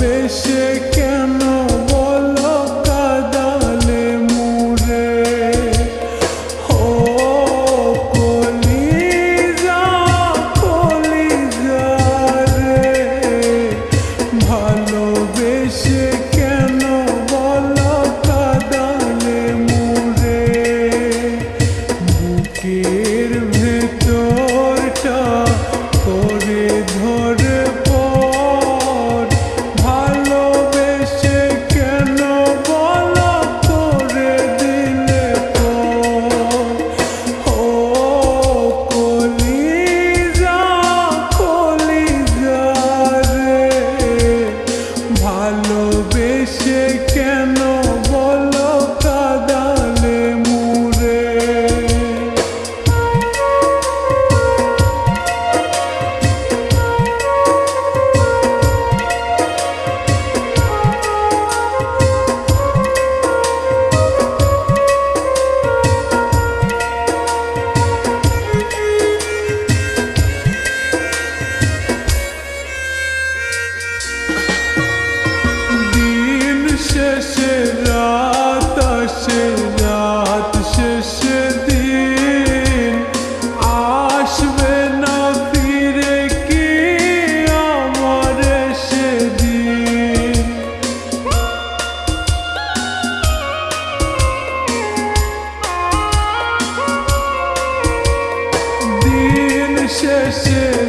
বেশে কেন বলো কাদালে মুরে ও কলিজা কলিজা রে। ভালোবেসে কেন বলো কাদালে মুরে বুকে geçecek Esse